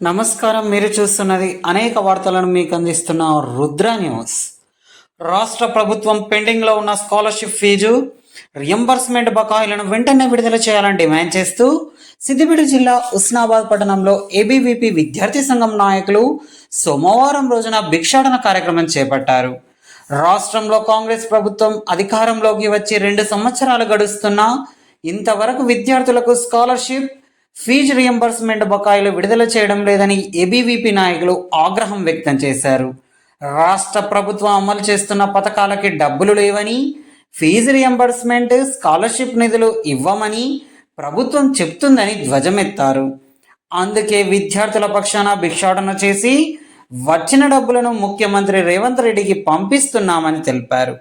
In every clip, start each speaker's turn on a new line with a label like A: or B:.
A: నమస్కారం మీరు చూస్తున్నది అనేక వార్తలను మీకు అందిస్తున్న రుద్ర న్యూస్. రాష్ట్ర ప్రభుత్వం పెండింగ్లో ఉన్న స్కాలర్షిప్ ఫీజు రియంబర్స్మెంట్ బకాయిలను వెంటనే విడుదల చేయాలని డిమాండ్ చేస్తూ సిద్దిపేట జిల్లా ఉస్నాబాద్ పట్టణంలో ఏబీవీపీ విద్యార్థి సంఘం నాయకులు సోమవారం రోజున భిక్షాటన కార్యక్రమం చేపట్టారు. రాష్ట్రంలో కాంగ్రెస్ ప్రభుత్వం అధికారంలోకి వచ్చి రెండు సంవత్సరాలు గడుస్తున్నా ఇంతవరకు విద్యార్థులకు స్కాలర్షిప్ ఫీజు రియంబర్స్మెంట్ బకాయిలు విడుదల చేయడం లేదని ఏబీవీపీ నాయకులు ఆగ్రహం వ్యక్తం చేశారు. రాష్ట్ర ప్రభుత్వం అమలు చేస్తున్న పథకాలకి డబ్బులు లేవని ఫీజు రియంబర్స్మెంట్ స్కాలర్షిప్ నిధులు ఇవ్వమని ప్రభుత్వం చెప్తుందని ధ్వజమెత్తారు. అందుకే విద్యార్థుల పక్షాన భిక్షాటన చేసి వచ్చిన డబ్బులను ముఖ్యమంత్రి రేవంత్ రెడ్డికి పంపిస్తున్నామని తెలిపారు.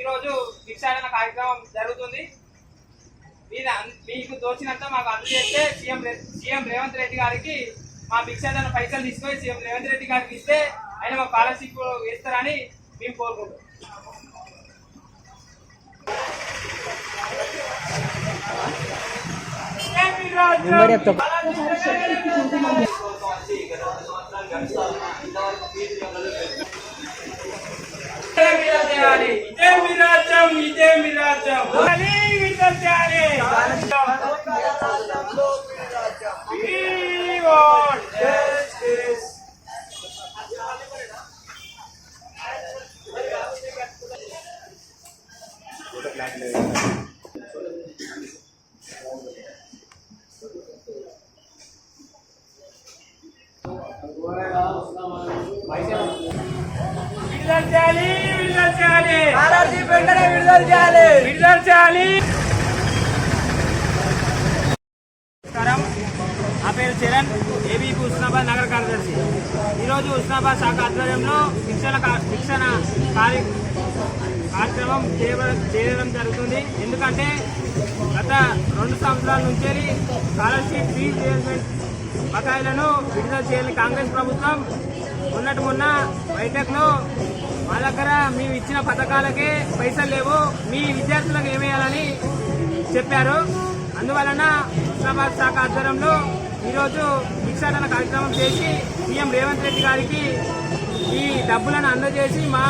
B: ఈరోజు భిక్షాటన కార్యక్రమం జరుగుతుంది. మీద మీకు తోచినంత మాకు అందజేస్తే సీఎం సీఎం రేవంత్ రెడ్డి గారికి మా భిక్షాదన పైసలు తీసుకొని సీఎం రేవంత్ రెడ్డి గారికి ఇస్తే ఆయన మా స్కాలర్షిప్ వేస్తారని మేము కోరుకుంటాం ఇదే మీ రాజ్యం ఇదే మీ రాజ్యం. విడుదల చేయాలి విడుదల చేయాలి వెంటనే విడుదల చేయాలి విడుదల చేయాలి నమస్కారం నా పేరు చరణ్ ఏబీపీ ఉస్నాబాద్ నగర కార్యదర్శి ఈరోజు ఉస్నాబాద్ శాఖ ఆధ్వర్యంలో శిక్షణ శిక్షణ కార్య కార్యక్రమం చేయడం చేయడం జరుగుతుంది. ఎందుకంటే గత రెండు సంవత్సరాల నుంచి స్కాలర్షిప్ ఫీజు బకాయిలను విడుదల చేయాలి కాంగ్రెస్ ప్రభుత్వం. ఉన్నట్టు మొన్న బయటకులో మా దగ్గర మేము ఇచ్చిన పథకాలకే పైసలు లేవు. మీ విద్యార్థులకు ఏమేయాలని చెప్పారు. అందువలన హుస్నాబాద్ శాఖ ఆధ్వర్యంలో ఈరోజు భిక్షాటన కార్యక్రమం చేసి సీఎం రేవంత్ రెడ్డి గారికి ఈ డబ్బులను అందజేసి మా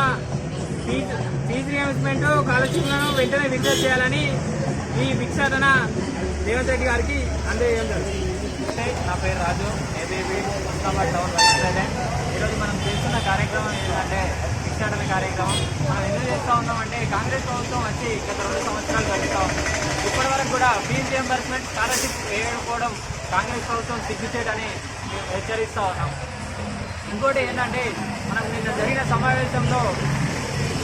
B: ఫీజు ఫీజు రియంబర్స్మెంట్ స్కాలర్షిప్లను వెంటనే విడుదల చేయాలని ఈ భిక్షాటన రేవంత్ రెడ్డి గారికి అందజేయడం
C: నా పేరు Raju ABB Mustabad town president. ఈరోజు మనం చేస్తున్న కార్యక్రమం ఏంటంటే భిక్షాటన కార్యక్రమం. మనం ఎందుకు చేస్తూ ఉన్నామంటే కాంగ్రెస్ ప్రభుత్వం వచ్చి గత రెండు సంవత్సరాలు గడుస్తూ ఉంది. ఇప్పటి వరకు కూడా ఫీజు రియంబర్స్మెంట్ స్కాలర్షిప్ వేయకపోవడం కాంగ్రెస్ ప్రభుత్వం సిగ్గుచేటని మేము హెచ్చరిస్తూ ఉన్నాం. ఇంకోటి ఏంటంటే మనం నిన్న జరిగిన సమావేశంలో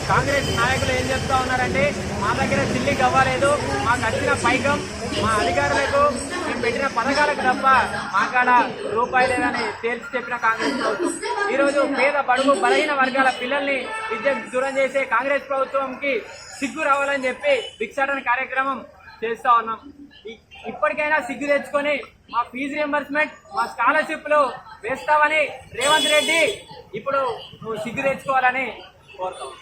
C: కాంగ్రెస్ నాయకులు ఏం చెప్తా ఉన్నారంటే మా దగ్గర చిల్లి గవ్వలేదు మాకు వచ్చిన పైకం మా అధికారులకు మేము పెట్టిన పథకాలకు తప్ప మా కాడ రూపాయి లేదని తేల్చి చెప్పిన కాంగ్రెస్ ప్రభుత్వం. ఈరోజు పేద బడుగు బలహీన వర్గాల పిల్లల్ని విద్యకు దూరం చేసే కాంగ్రెస్ ప్రభుత్వంకి సిగ్గు రావాలని చెప్పి భిక్షాటన కార్యక్రమం చేస్తూ ఉన్నాం. ఇప్పటికైనా సిగ్గు తెచ్చుకొని మా ఫీజు రియంబర్స్మెంట్ మా స్కాలర్షిప్లు వేస్తామని రేవంత్ రెడ్డి ఇప్పుడు నువ్వు సిగ్గు తెచ్చుకోవాలని కోరుతాం